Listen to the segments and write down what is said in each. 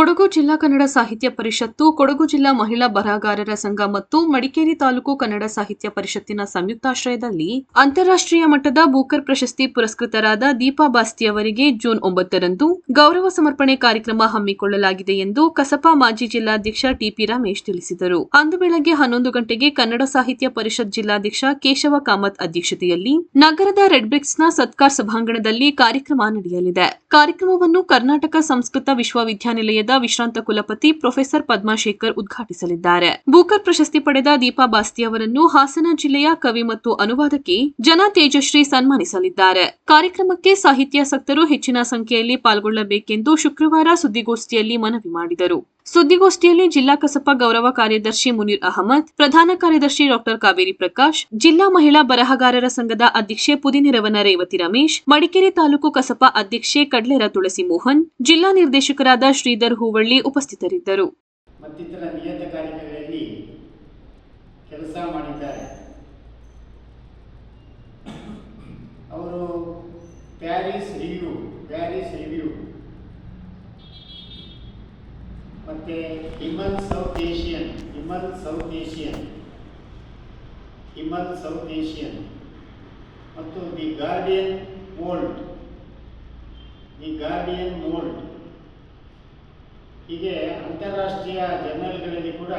ಕೊಡಗು ಜಿಲ್ಲಾ ಕನ್ನಡ ಸಾಹಿತ್ಯ ಪರಿಷತ್ತು, ಕೊಡಗು ಜಿಲ್ಲಾ ಮಹಿಳಾ ಬರಹಗಾರರ ಸಂಘ ಮತ್ತು ಮಡಿಕೇರಿ ತಾಲೂಕು ಕನ್ನಡ ಸಾಹಿತ್ಯ ಪರಿಷತ್ತಿನ ಸಂಯುಕ್ತಾಶ್ರಯದಲ್ಲಿ ಅಂತಾರಾಷ್ಟ್ರೀಯ ಮಟ್ಟದ ಬೂಕರ್ ಪ್ರಶಸ್ತಿ ಪುರಸ್ಕೃತರಾದ ದೀಪಾ ಬಾಸ್ತಿ ಅವರಿಗೆ ಜೂನ್ ಒಂಬತ್ತರಂದು ಗೌರವ ಸಮರ್ಪಣೆ ಕಾರ್ಯಕ್ರಮ ಹಮ್ಮಿಕೊಳ್ಳಲಾಗಿದೆ ಎಂದು ಕಸಪಾ ಮಾಜಿ ಜಿಲ್ಲಾಧ್ಯಕ್ಷ ಟಿಪಿ ರಮೇಶ್ ತಿಳಿಸಿದರು. ಅಂದು ಬೆಳಗ್ಗೆ ಹನ್ನೊಂದು ಗಂಟೆಗೆ ಕನ್ನಡ ಸಾಹಿತ್ಯ ಪರಿಷತ್ ಜಿಲ್ಲಾಧ್ಯಕ್ಷ ಕೇಶವ ಕಾಮತ್ ಅಧ್ಯಕ್ಷತೆಯಲ್ಲಿ ನಗರದ ರೆಡ್ ಬ್ರಿಕ್ಸ್ನ ಸತ್ಕಾರ್ ಸಭಾಂಗಣದಲ್ಲಿ ಕಾರ್ಯಕ್ರಮ ನಡೆಯಲಿದೆ. ಕಾರ್ಯಕ್ರಮವನ್ನು ಕರ್ನಾಟಕ ಸಂಸ್ಕೃತ ವಿಶ್ವವಿದ್ಯಾನಿಲಯದ ವಿಶ್ರಾಂತ ಕುಲಪತಿ ಪ್ರೊಫೆಸರ್ ಪದ್ಮಾಶೇಖರ್ ಉದ್ಘಾಟಿಸಲಿದ್ದಾರೆ. ಬೂಕರ್ ಪ್ರಶಸ್ತಿ ಪಡೆದ ದೀಪಾ ಬಾಸ್ತಿ ಅವರನ್ನು ಹಾಸನ ಜಿಲ್ಲೆಯ ಕವಿ ಮತ್ತು ಅನುವಾದಕಿ ಜನ ತೇಜಶ್ರೀ ಸನ್ಮಾನಿಸಲಿದ್ದಾರೆ. ಕಾರ್ಯಕ್ರಮಕ್ಕೆ ಸಾಹಿತ್ಯಾಸಕ್ತರು ಹೆಚ್ಚಿನ ಸಂಖ್ಯೆಯಲ್ಲಿ ಪಾಲ್ಗೊಳ್ಳಬೇಕೆಂದು ಶುಕ್ರವಾರ ಸುದ್ದಿಗೋಷ್ಠಿಯಲ್ಲಿ ಮನವಿ ಮಾಡಿದರು. ಸುದ್ದಿಗೋಷ್ಠಿಯಲ್ಲಿ ಜಿಲ್ಲಾ ಕಸಪ ಗೌರವ ಕಾರ್ಯದರ್ಶಿ ಮುನೀರ್ ಅಹಮದ್, ಪ್ರಧಾನ ಕಾರ್ಯದರ್ಶಿ ಡಾಕ್ಟರ್ ಕಾವೇರಿ ಪ್ರಕಾಶ್, ಜಿಲ್ಲಾ ಮಹಿಳಾ ಬರಹಗಾರರ ಸಂಘದ ಅಧ್ಯಕ್ಷೆ ಪುದಿನಿರವನ ರೇವತಿ ರಮೇಶ್, ಮಡಿಕೇರಿ ತಾಲೂಕು ಕಸಪ ಅಧ್ಯಕ್ಷೆ ಕಡ್ಲೆರ ತುಳಸಿ ಮೋಹನ್, ಜಿಲ್ಲಾ ನಿರ್ದೇಶಕರಾದ ಶ್ರೀಧರ್ ಹೂವಳ್ಳಿ ಉಪಸ್ಥಿತರಿದ್ದರು. ಅವರು ಪ್ಯಾರಿಸ್ ರಿವ್ಯೂ ಪ್ಯಾರಿಸ್ ರಿವ್ಯೂ ಮತ್ತು Himal South Asian Himal South Asian Himal South Asian ಮತ್ತು ದಿ ಗಾರ್ಡಿಯನ್ ಮೋಲ್ಡ್ ದಿ ಗಾರ್ಡಿಯನ್ ಮೋಲ್ಡ್ ಹೀಗೆ ಅಂತಾರಾಷ್ಟ್ರೀಯ ಜರ್ನಲ್ಗಳಲ್ಲಿ ಕೂಡ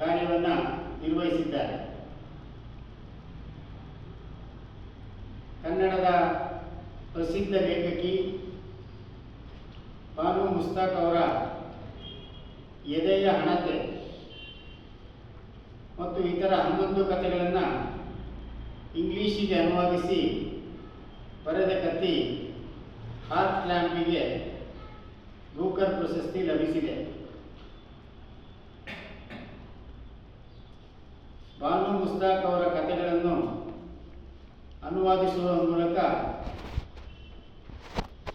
ಕಾರ್ಯವನ್ನು ನಿರ್ವಹಿಸಿದ್ದಾರೆ. ಕನ್ನಡದ ಪ್ರಸಿದ್ಧ ಲೇಖಕಿ ಬಾನು ಮುಸ್ತಾಕ್ ಅವರ ಎದೆಯ ಹಣತೆ ಮತ್ತು ಇತರ ಹನ್ನೊಂದು ಕಥೆಗಳನ್ನು ಇಂಗ್ಲೀಷಿಗೆ ಅನುವಾದಿಸಿ ಬರೆದ ಕತ್ತಿ ಹಾರ್ಟ್ ಕ್ಲ್ಯಾಂಪಿಗೆ ಬೂಕರ್ ಪ್ರಶಸ್ತಿ ಲಭಿಸಿದೆ. ಬಾನು ಮುಸ್ತಾಕ್ ಅವರ ಕಥೆಗಳನ್ನು ಅನುವಾದಿಸುವ ಮೂಲಕ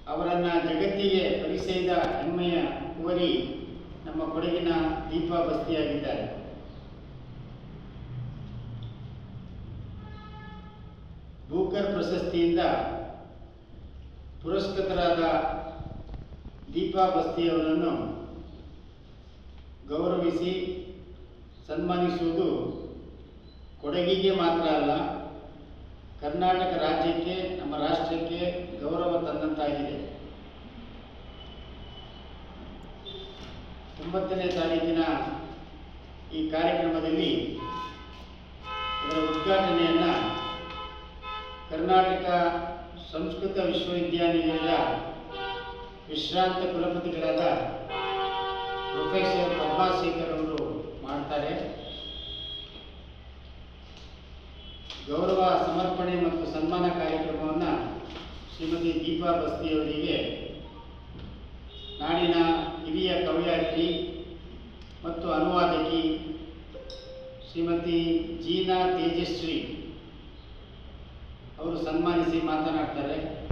ಅವರನ್ನು ಜಗತ್ತಿಗೆ ಪರಿಚಯದ ಹೆಮ್ಮೆಯ ಕುವರಿ ನಮ್ಮ ಕೊಡಗಿನ ದೀಪಾ ಬಸ್ತಿಯಾಗಿದ್ದಾರೆ ಬೂಕರ್ ಪ್ರಶಸ್ತಿಯಿಂದ ಪುರಸ್ಕೃತರಾದ ದೀಪಾ ಬಸ್ತಿಯವರನ್ನು ಗೌರವಿಸಿ ಸನ್ಮಾನಿಸುವುದು ಕೊಡಗಿಗೆ ಮಾತ್ರ ಅಲ್ಲ, ಕರ್ನಾಟಕ ರಾಜ್ಯಕ್ಕೆ ನಮ್ಮ ರಾಷ್ಟ್ರಕ್ಕೆ ಗೌರವ ತಂದಂತಾಗಿದೆ ಒಂಬತ್ತನೇ ತಾರೀಕಿನ ಈ ಕಾರ್ಯಕ್ರಮದಲ್ಲಿ ಇದರ ಉದ್ಘಾಟನೆಯನ್ನು ಕರ್ನಾಟಕ ಸಂಸ್ಕೃತ ವಿಶ್ವವಿದ್ಯಾನಿಲಯದ ವಿಶ್ರಾಂತ ಕುಲಪತಿಗಳಾದ ಪ್ರೊಫೆಸರ್ ಪದ್ಮಾಶೇಖರ್ ಅವರು ಮಾಡ್ತಾರೆ. ಗೌರವ, ಸಮರ್ಪಣೆ ಮತ್ತು ಸನ್ಮಾನ ಕಾರ್ಯಕ್ರಮವನ್ನು ಶ್ರೀಮತಿ ದೀಪಾ ಬಸ್ತಿಯವರಿಗೆ ಮತ್ತು ಅನುವಾದಕಿ ಶ್ರೀಮತಿ ಜೀನಾ ತೇಜಸ್ವಿ ಅವರು ಸನ್ಮಾನಿಸಿ ಮಾತನಾಡ್ತಾರೆ.